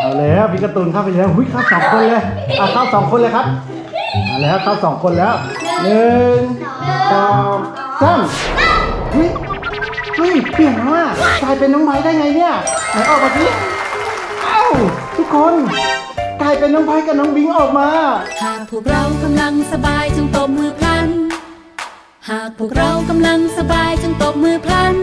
เอาแล้วพี่การ์ตูนเข้าไปแล้วหุ้ยเข้าสองคนเลยอะเข้าสองคนเลยครับเอาแล้วเข้าสองคนแล้วหนึ่งสองสามเฮ้ยเฮ้ยเปลี่ยนแล้วอะกลายเป็นน้องไม้ได้ไงเนี่ยไหนออกมาสิเอ้าทุกคนกลายเป็นน้องไม้กับน้องบิงออกมาหากพวกเรากำลังสบายจงตบมือพลัน หากพวกเรากำลังสบายจงตบมือพลัน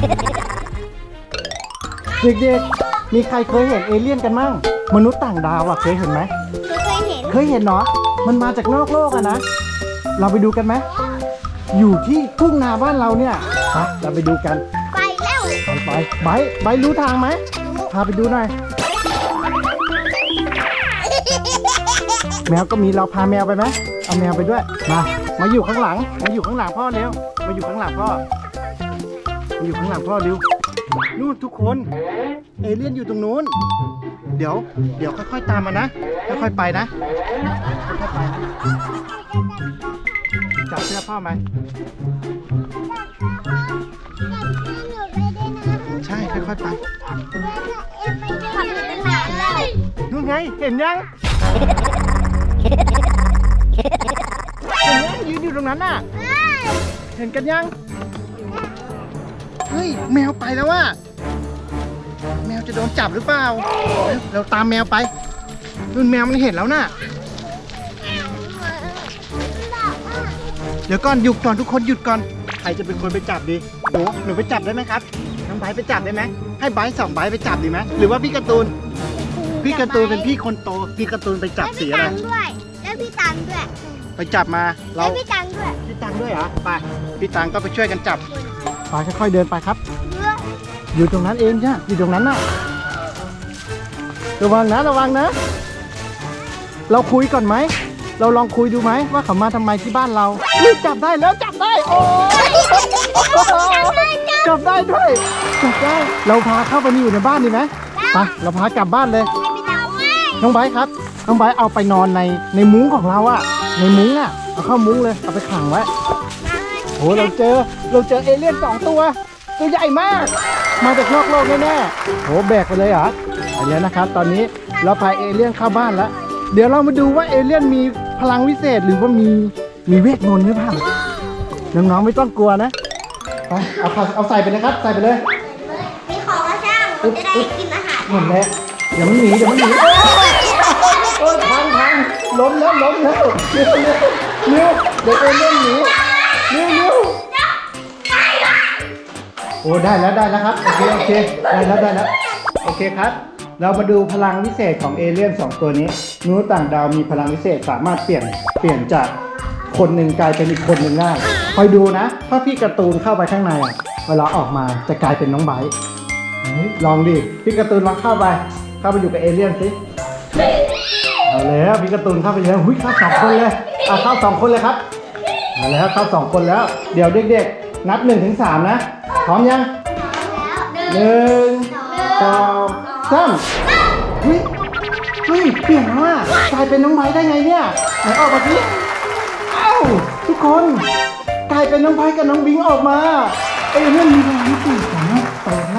เด็กๆ มีใครเคยเห็นเอเลี่ยนกันมั่ง มนุษย์ต่างดาวอะเคยเห็นไหมเคยเห็นเคยเห็นเนาะมันมาจากนอกโลกอะนะ เราไปดูกันไหม อยู่ที่ทุ่งนาบ้านเราเนี่ยไปเราไปดูกัน ไปแล้วไปไปไบร์ทไบร์ทรู้ทางไหม พาไปดูหน่อย แมวก็มีเราพาแมวไปไหมเอาแมวไปด้วย มา มาอยู่ข้างหลัง มาอยู่ข้างหลังพ่อเร็ว มาอยู่ข้างหลังพ่อ มาอยู่ข้างหลังพ่อเร็วนู่นทุกคน เอเลี่ยนอยู่ตรงนู้น เดี๋ยว เดี๋ยวค่อยๆตามมานะ ค่อยๆไปนะค่อยๆไปนะจับเสื้อพ่อไหมใช่ค่อยๆไปขับรถเป็นหมาเลยนู่นไง เห็นยังเห็นยังยืนอยู่ตรงนั้นน่ะ เห็นกันยัง เฮ้ยแมวไปแล้วว่ะแมวจะโดนจับหรือเปล่า เร็วเราตามแมวไปนู่นแมวมันเห็นแล้วน่ะ เดี๋ยวก่อนหยุดก่อนทุกคนหยุดก่อน ใครจะเป็นคนไปจับดีหนูหนูไปจับได้ไหมครับ น้องไบร์ทไปจับได้ไหม ให้ไบร์ทสองไบร์ทไปจับดีไหม หรือว่าพี่การ์ตูน พี่การ์ตูนเป็นพี่คนโต พี่การ์ตูนไปจับแล้วสีพี่อะไรตังด้วยแล้วพี่ตังด้วย ไปจับมาแล้เราวพี่ตังด้วย พี่ตังด้วยเหรอ ไป พี่ตังก็ไปช่วยกันจับ ไปค่อยๆเดินไปครับ อยู่ตรงนั้นเองจ้ะอยู่ตรงนั้นน่ะ ระวังนะระวังนะ เราคุยก่อนไหม เราลองคุยดูไหมว่าเขามาทำไมที่บ้านเราอุ๊ยจับได้แล้วจับได้ โอ้ยจับได้ด้วยจับได้ เราพาเข้าไปนี่อยู่ในบ้านดีไหมไปเราพากลับบ้านเลยให้พี่ตังด้วยน้องไบร์ทครับ น้องไบร์ทเอาไปนอนในในมุ้งของเราอะในมุ้งอะเอาเข้ามุ้งเลย เอาไปขังไว้ โหเราเจอเราเจอเอเลี่ยนสองตัว ตัวใหญ่มาก มาจากนอกโลกแน่ๆโหแบกไปเลยเหรอไปแล้วนะครับ ตอนนี้เราพาเอเลี่ยนเข้าบ้านแล้ว เดี๋ยวเรามาดูว่าเอเลี่ยนมีพลังวิเศษหรือว่ามีมีเวทมนต์หรือเปล่าน้องๆไม่ต้องกลัวนะไปเอาเข้าเอาใส่ไปเลยครับ ใส่ไปเลยมีของมาช่างผมจะได้กินอาหารหมดแล้วเดี๋ยวมันหนีเดี๋ยวมันหนีโอ้ยโอ้ยพังพังล้มแล้วล้มแล้วเร็วเร็วเร็วเดี๋ยวเอเลี่ยนหนี เร็วเร็วโอ้ได้แล้วได้แล้วครับ โอเคโอเคได้แล้วได้แล้วโอเคครับ เรามาดูพลังวิเศษของเอเลี่ยนสองตัวนี้มนุษย์ต่างดาวมีพลังวิเศษสามารถเปลี่ยนเปลี่ยนจากคนหนึ่งกลายเป็นอีกคนหนึ่งได้คอยดูนะ ถ้าพี่การ์ตูนเข้าไปข้างในอะเวลาออกมาจะกลายเป็นน้องไบร์ทเฮ้ยลองดิพี่การ์ตูนลองเข้าไป เข้าไปอยู่กับเอเลี่ยนสิเอาแล้วพี่การ์ตูนเข้าไปแล้วหุ้ยเข้าสองคนเลยอะเข้าสองคนเลยครับ เอาแล้วเข้าสองคนแล้ว เดี๋ยวเด็กๆ นับหนึ่งถึงสามนะ พร้อมยังหนึ่งสองสามเฮ้ยเฮ้ยเปลี่ยนแล้วอะกลายเป็นน้องไม้ได้ไงเนี่ยไหนออกมาสิเอ้าทุกคน กลายเป็นน้องไม้กับน้องบิงออกมา เอ้ยเรื่องมีพลังพิเศษสามารถแปลงร่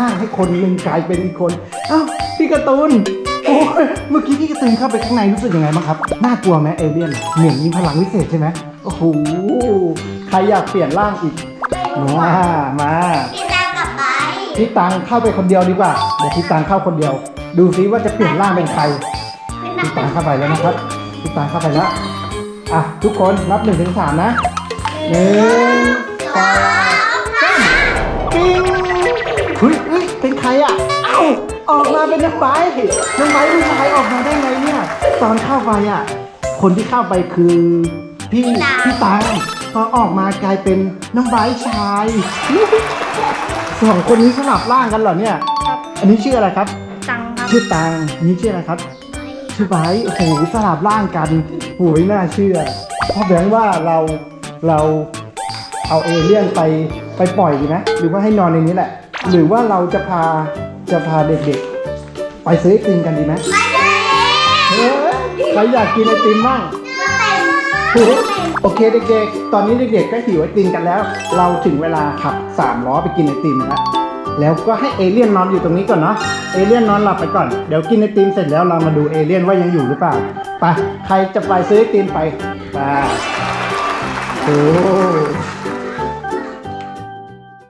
างให้คนหนึ่งกลายเป็นอีกคนเอ้าพี่การ์ตูนโอ้ยเมื่อกี้พี่การ์ตูนเข้าไปข้างในรู้สึกยังไงบ้างครับน่ากลัวไหมเอเลี่ยนเหมือนมีพลังวิเศษใช่ไหมโอ้โหใครอยากเปลี่ยนร่างอีกมามาพี่ตังกลับไปพี่ตังเข้าไปคนเดียวดีกว่าเดี๋ยวพี่ตังเข้าคนเดียว ดูซิว่าจะเปลี่ยนร่างเป็นใครพี่ตังเข้าไปแล้วนะครับพี่ตังเข้าไปแล้วอะทุกคนนับหนึ่งถึงสามนะหนึ่งสอง อ้าออกมาเป็นน้องไบร์ทน้องไบร์ทผู้ชายออกมาได้ไงเนี่ย ตอนเข้าไปอะ คนที่เข้าไปคือพี่พี่ตังพอออกมากลายเป็นน้องไบร์ทชายสองคนนี้สลับร่างกันเหรอเนี่ย อันนี้ชื่ออะไรครับ ตังครับ ชื่อตังนี่ชื่ออะไรครับ ชื่อไบร์ทโอ้โหสลับร่างกันโอ้ยน่าเชื่อเพราะแบงค์ว่าเราเราเอาเอเลี่ยนไปไปปล่อยดีไหมหรือว่าให้นอนในนี้แหละ หรือว่าเราจะพา จะพาเด็กๆไปไปซื้อไอติมกันดีไหมไปเลยเฮ้ยใครอยากกินไอติมบ้างเต็มโอเคเด็กๆ ตอนนี้เด็กๆ ก็หิวไอติมกันแล้ว เราถึงเวลาขับสามล้อไปกินไอติมแล้วแล้วก็ให้เอเลี่ยนนอนอยู่ตรงนี้ก่อนเนาะ เอเลี่ยนนอนหลับไปก่อน เดี๋ยวกินไอติมเสร็จแล้วเรามาดูเอเลี่ยนว่ายังอยู่หรือเปล่า ไป ใครจะไปซื้อไอติมไป ไป โอ้